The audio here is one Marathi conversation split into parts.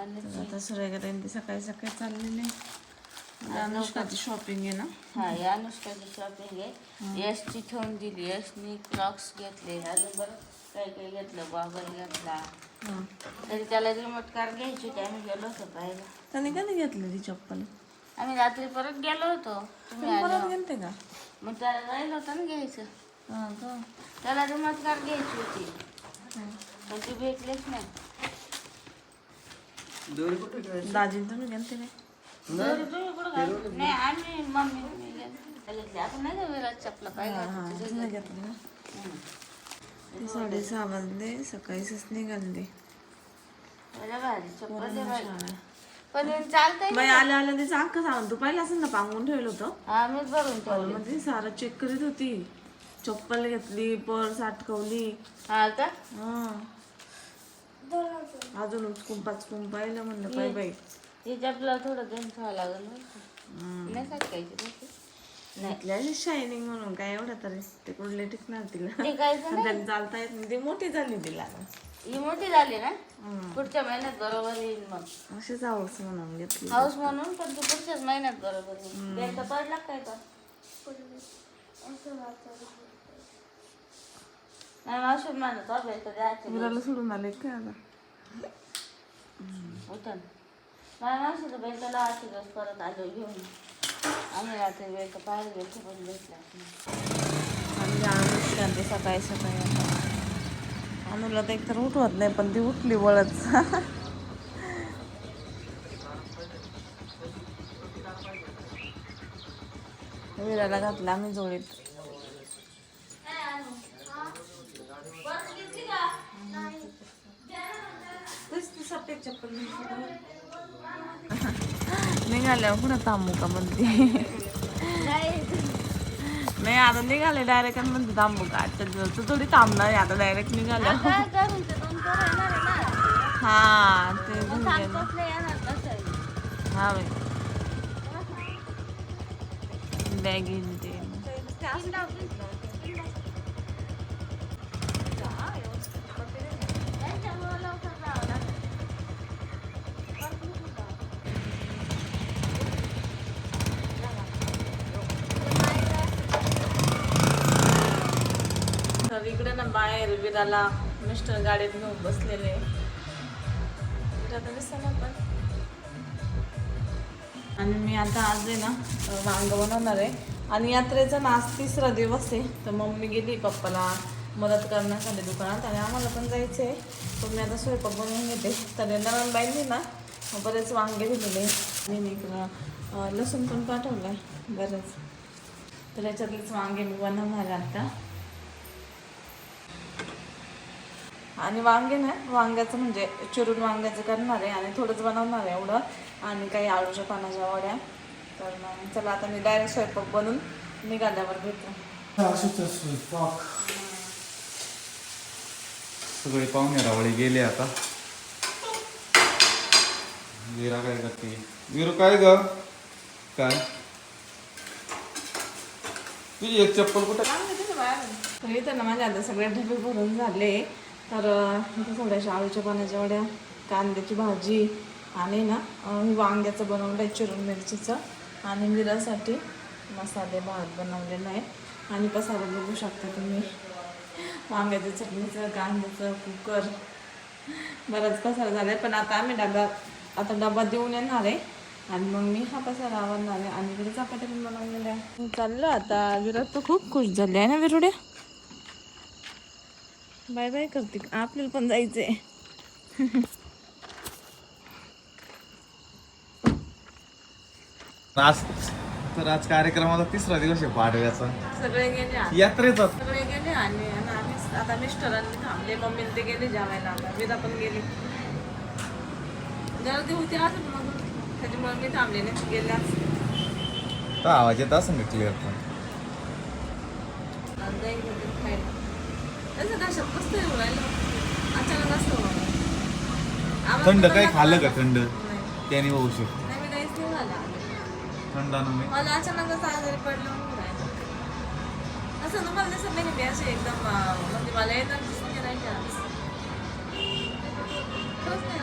आणि आता सूर्यगत सकाळी सकाळी चाललेले. अनुष्काची शॉपिंग आहे ना? हा हे अनुष्काची शॉपिंग आहे. यशची ठेवून दिली. यशनी क्रॉक्स घेतले. अजून बरं काही काही घेतलं? गॉगल घेतला. हां. तरी त्याला रिमोट कार घ्यायची होती. आम्ही गेलो होतो पाहिलं त्याने कधी घेतली ती चप्पल? आम्ही रात्री परत गेलो होतो. तुम्ही परत गेलते का? मग त्याला राहिलं होतं ना घ्यायचं. त्याला रिमोट कार घ्यायची होती. पण ती भेटलीच नाही. दाजी तुम्ही गेलते काय दोरी नाही आम्ही मम्मी मी गेलो. त्याला घेतली. आपण नाही का विराट चपला पाहिलं होतं तिथे. तुम्ही घेतली ना. हम्म. ते साडेसहा वाजले चप्पल आहे भारी. पण चालतंय बाई आल्या आल्या तिचं अख्खं सामान तू पाहिलं असेल ना पांगून ठेवलं होतं. हा मीच भरून ठेवलं. मध्ये सारं चेक करीत होती. चप्पल घेतली पर्स अटकवली हा का हा. अजून उचकून पाचकून पाहिलं म्हणलं पाय बाई. ही चपला थोडं घेऊन ठेवावं लागेल का. नाही तशी. घेतल्या शायनिंग म्हणून काय एवढं तरी ते कुठले टिकणार तिला. काय चालता येत नाही. ती मोठी झाली तिला. ही मोठी झाली ना. पुढच्या महिन्यात बरोबर येईल मग. अशीच आवडस म्हणून घेतली. हाऊस म्हणून पण ती पुढच्याच महिन्यात बरोबर येईल बेलचा पडला काय तो? नाही मावशी म्हणत बेलचा द्यायचं. सोडून आले काय आता? उठन. नाही मावशी तर बेलचा लावायचे दिवस परत आलो घेऊन. आम्ही रात्री तर पाहायला गेलो पण भेटला आणि अनुष्कांती सकाळी सकाळी आता. अनुला तर एकतर उठवत नाही पण ती उठली वळत विराला घातला आम्ही जोडीत. निघाल्यावर पुन्हा थांबू का म्हणते? नाही आता निघाले डायरेक्ट म्हणते थांबू का? आजच्या दिवस तू थोडी थांबणार आता डायरेक्ट निघाल्या. हा ते. हा बाई. बॅगी ते त्यांच्यामुळं लवकर जावं लागेल. तर इकडे ना बाहेर विराला मिस्टर गाडीत घेऊन बसलेले. पण. आणि मी आता आज आहे ना वांग बनवणार आहे. आणि यात्रेचा ना आज तिसरा दिवस आहे. तर मम्मी गेली पप्पाला मदत करण्यासाठी दुकानात आणि आम्हाला पण जायचं आहे पण मी आता स्वयंपाक बनवून घेते. तर नवीन ना बरेच वांगे दिलेले. आणि मी इकडं लसूण पण पाठवलं आहे बरेच. तर याच्यातलेच वांगे मी बनवणार आता. आणि वांगे ना वांग्याचं म्हणजे चिरून वांग्याचं करणार आहे आणि थोडंच बनवणार आहे एवढं. आणि काही आळूच्या पानाच्या वड्या. तर मग चला आता मी डायरेक्ट स्वयंपाक बनवून निघाल्यावर भेटू अशीच स्वयंपाक. सगळे पाहुणे रावळे गेले आता. विरा काय करते? विरू काय ग? काय? तुझी एक चप्पल कुठं? इथं ना माझे आता सगळे डबे भरून झाले. तर थोड्याशा आळूच्या पानाच्या वड्या कांद्याची भाजी आणि ना मी वांग्याचं बनवलं आहे चिरून मिरचीचं आणि मिरासाठी मसाले भात बनवलेला आहे. आणि पसारा बघू शकता तुम्ही. वांग्याचं चटणीचं कांद्याचं कुकर. बराच पसारा झाला आहे पण आता आम्ही डबा आता डबा देऊन येणार आहे. आणि मग मी हा पसारा आवडणार आहे आणि इकडे चपात्या पण बनवलेल्या आहे चाललं आता विराट तर खूप खुश झाले आहे ना विरुड्या? बाय बाय करते. आपल्याला पण जायचंय. आज तर आज कार्यक्रमाचा तिसरा दिवस आहे पाडव्याचा. सगळे गेले. यात्रेचा. सगळे गेले आणि आता मिस्टरांनी थांबले. मम्मी ते गेले जेवायला. विरा पण गेली. गर्दी होती आज मग. त्याच्यामुळे मी थांबले नाही गेले आज. तर आवाज येत असं क्लिअर पण. आज जाईल घरी खायला. त्याचं येऊ राहिलं अचानक असं थंड नका खाल्लं का. थंड नाही. त्याने होऊ शकतो नाही, मी काहीच नाही झालं. नाही. मला अचानकच आजारी पडलं म्हणून. असं तुम्हाला दिसत नाही का मी असे एकदम म्हणजे मला नाही आज. खरंच नाही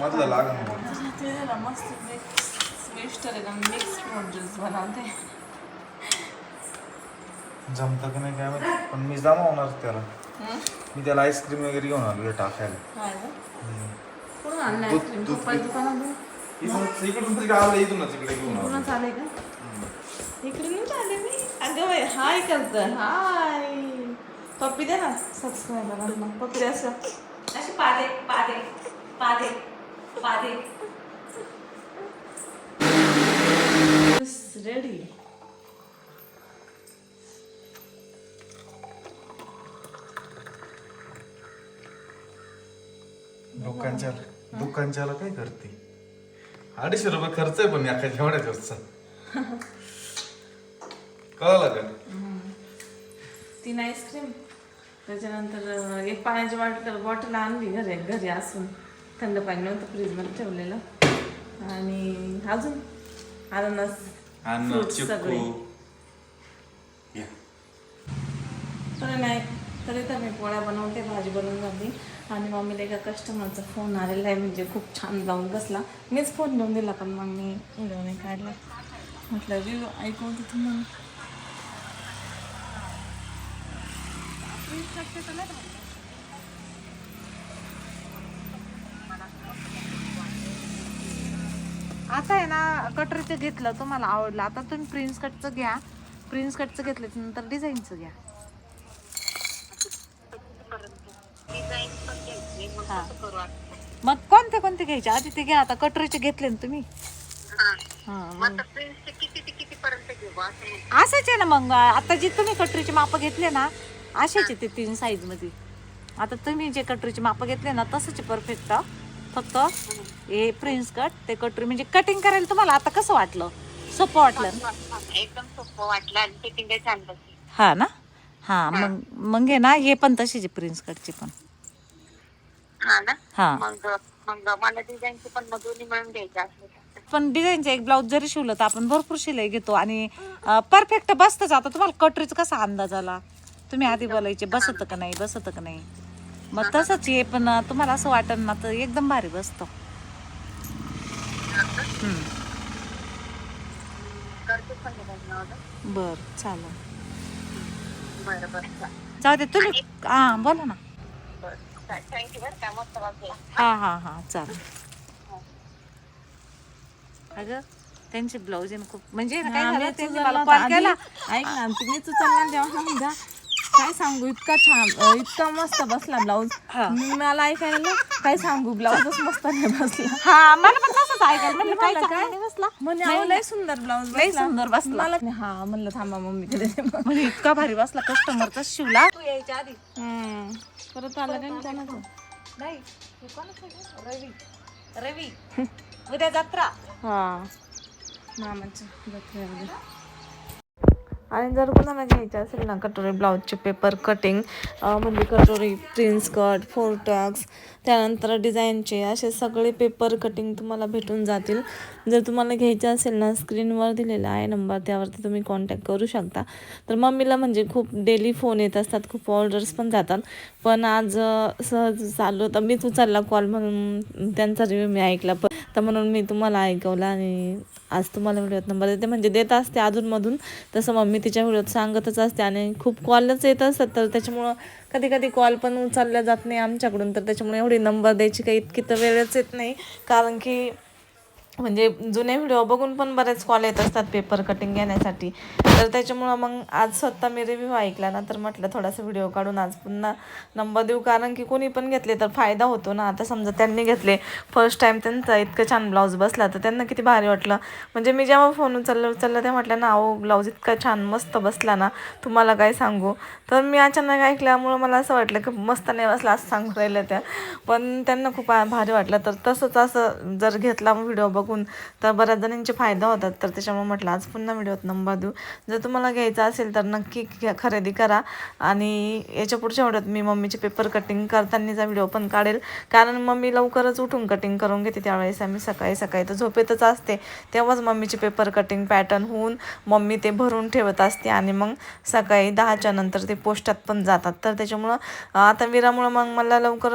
मधलं जरा मस्त मिक्स मिक्सर आहे ना मिक्स फ्रूट ज्यूस बनवते जमतं का नाही काय माहिती. पण मी जमावणार त्याला. मी त्याला आईस्क्रीम वगैरे घेऊन आलो हे टाकायला काय गं? कुठून आणलं दूध- आईस्क्रीम दूध- पप्पाच्या दुकानातून इथून इकडून तरी आलं इथूनच इकडे घेऊन आलो कुठूनच आले का? इकडे नाही आले मी. अगं बाई हाय करतं. हाय. पप्पी दे ना पप्पी असं. अशी पादे पादे पादे पादे. रेडी दुकानच्या दुकानच्याला काय करते? अडीचशे रुपये खर्च आहे पण एका जेवढ्या खर्च कळलं का? तीन आईस्क्रीम. त्याच्यानंतर एक पाण्याची बॉटल बॉटल आणली घरी घरी असून. थंड पाणी नव्हतं फ्रीजमध्ये ठेवलेलं. आणि अजून अननस सगळे. तर नाही तरी तर मी पोळ्या बनवते भाजी बनवून झाली आणि मम्मीला एका कस्टमरचा फोन आलेला आहे म्हणजे खूप छान लावून बसला. मीच फोन घेऊन दिला पण मग मी व्हिडिओ नाही काढला. म्हटलं रिलो ऐकून तिथून मग आता आहे ना कटरीचं घेतलं तुम्हाला आवडलं. आता तुम्ही प्रिन्स कटचं घ्या. प्रिन्स कटचं घेतलं नंतर डिझाईनचं घ्या. हा. मग कोणते कोणते घ्यायचे? आधी ते घ्या आता कटरीचे घेतले ना तुम्ही. हा, मग. असेच आहे ना मग. आता जे तुम्ही कटरीचे माप घेतले ना आहे ते तीन साईजमध्ये. आता तुम्ही जे कटरीचे माप घेतले ना तसंच परफेक्ट फक्त हे प्रिन्स कट ते कटरी म्हणजे कटिंग करायला तुम्हाला. आता कसं वाटलं? सोपं वाटलं ना? एकदम सोपं वाटलं आणि फिटिंग हा ना? हा मग मग आहे ना हे पण तशीच आहे प्रिन्स कटचे पण. हा ना? हा. मग मग मला डिझाईनची पण मग दोन्ही मिळून द्यायचे असले तर. पण डिझाईनचे एक ब्लाऊज जरी शिवलं तर आपण भरपूर शिलाई घेतो आणि परफेक्ट बसतच. आता तुम्हाला कटरीचा कसा अंदाज आला? तुम्ही आधी बोलायचे बसत का नाही बसत का नाही? मग तसंच आहे पण अं, तुम्हाला असं वाटत ना तर एकदम भारी बसतं. हम्म. करते पण बर चालेल. बरं बरं चालेल. जाऊ दे तुम्ही हा बोला ना. बरं थँक्यू बरं का मस्त वाटलं हा हा हा. चालेल. अगं त्यांचे ब्लाऊज आहे ना खूप म्हणजे ना काय झालं? त्यांनी मला कॉल केला. ऐक ना तुम्हीच काय सांगू? इतका छान इतका मस्त बसला ब्लाऊज हा. मला ऐकायला काय सांगू? ब्लाऊजच मस्त नाही बसला. हा मला पण तसंच ऐकायला म्हणलं काय नाही बसला. म्हणजे लय सुंदर ब्लाऊज लय सुंदर बसला. मला हा म्हणलं थांबा मम्मी कडे म्हणजे इतका भारी बसला कस्टमरचा शिवला. तू यायच्या आधी. परत आलं काय नाही? रवी. रवी. उद्या जत्रा. हा. मामाचं जत्रेमध्ये आणि जर कोणाला घ्यायचं असेल ना कटोरी ब्लाऊजचे पेपर कटिंग म्हणजे कटोरी प्रिन्स कट फोरटॉक्स त्यानंतर डिझाईनचे असे सगळे पेपर कटिंग तुम्हाला भेटून जातील. जर तुम्हाला घ्यायचं असेल ना स्क्रीनवर दिलेला आहे नंबर त्यावरती तुम्ही कॉन्टॅक्ट करू शकता. तर मम्मीला म्हणजे खूप डेली फोन येत असतात खूप ऑर्डर्स पण जातात. पण आज सहज चालू तर मीच उचलला कॉल म्हणून त्यांचा रिव्ह्यू मी ऐकला. पण तर म्हणून मी तुम्हाला ऐकवला आणि आज तुम्हाला व्हिडिओत नंबर देते. म्हणजे देत असते अधूनमधून. तसं मम्मी तिच्या व्हिडिओत सांगतच असते आणि खूप कॉलच येत असतात. तर त्याच्यामुळं कधी कधी कॉल पण उचलल्या जात नाही आमच्याकडून. तर त्याच्यामुळे एवढी नंबर द्यायची काही इतकी तर वेळच येत नाही. कारण की म्हणजे जुने व्हिडिओ बघून पण बरेच कॉल येत असतात पेपर कटिंग घेण्यासाठी. तर त्याच्यामुळं मग आज स्वतः मी रिव्ह्यू ऐकला ना तर म्हटलं थोडासा व्हिडिओ काढून आज पुन्हा नंबर देऊ. कारण की कोणी पण घेतले तर फायदा होतो ना. आता समजा त्यांनी घेतले फर्स्ट टाईम त्यांचा इतकं छान ब्लाऊज बसला तर त्यांना किती भारी वाटलं. म्हणजे मी जेव्हा फोन उचललं उचललं ते म्हटलं ना अहो ब्लाऊज इतका छान मस्त बसला ना. तुम्हाला काय सांगू? तर मी अचानक ऐकल्यामुळं मला असं वाटलं की मस्त नाही बसला असं सांगू राहिलं त्या. पण त्यांना खूप भारी वाटलं. तर तसंच असं जर घेतला व्हिडिओ बघून तर बऱ्याच जणांचे फायदा होतात. तर त्याच्यामुळे म्हटलं आज पुन्हा व्हिडिओत नंबर देऊ. जर तुम्हाला घ्यायचं असेल तर नक्की घ्या- खरेदी करा. आणि याच्या पुढच्या व्हिडिओत मी मम्मीचे पेपर कटिंग करतानाचा व्हिडिओ पण काढेल. कारण मम्मी लवकरच उठून कटिंग करून घेते. त्यावेळेस आम्ही सकाळी सकाळी तर झोपेतच असते. तेव्हाच मम्मीचे पेपर कटिंग पॅटर्न होऊन मम्मी ते भरून ठेवत असते आणि मग सकाळी दहाच्या नंतर ते पोस्टात पण जातात. तर त्याच्यामुळं आता विरामुळं मग मला लवकर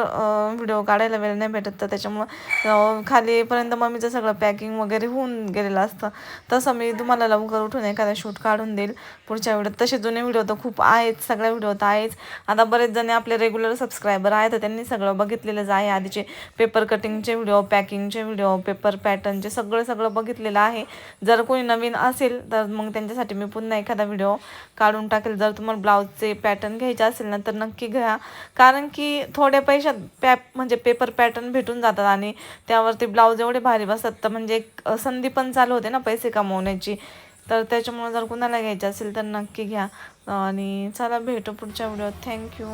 व्हिडिओ काढायला वेळ नाही भेटत. तर त्याच्यामुळं खालीपर्यंत मम्मीचं सगळं पॅकिंग वगैरे होऊन गेलेलं असतं. तसं मी तुम्हाला लवकर उठून एखादा शूट काढून देईल. पुढच्या व्हिडिओत तसे जुने व्हिडिओ तर खूप आहेत सगळ्या व्हिडिओत आहेच. आता बरेच जण आपले रेग्युलर सबस्क्रायबर आहेत तर त्यांनी सगळं बघितलेलंच आहे. आधीचे पेपर कटिंगचे व्हिडिओ पॅकिंगचे व्हिडिओ पेपर पॅटर्नचे सगळं सगळं बघितलेलं आहे. जर कोणी नवीन असेल तर मग त्यांच्यासाठी मी पुन्हा एखादा व्हिडिओ काढून टाकेल. जर तुम्हाला ब्लाऊजचे पॅटर्न घ्यायचे असेल ना तर नक्की घ्या. कारण की थोड्या पैशात पॅप म्हणजे पेपर पॅटर्न भेटून जातात आणि त्यावरती ब्लाऊज एवढे भारी बसतात. तर म्हणजे एक संधी पण चालू होते ना पैसे कमवण्याची. तर त्याच्यामुळे जर कुणाला घ्यायचं असेल तर नक्की घ्या. आणि चला भेटू पुढच्या व्हिडिओत. थँक्यू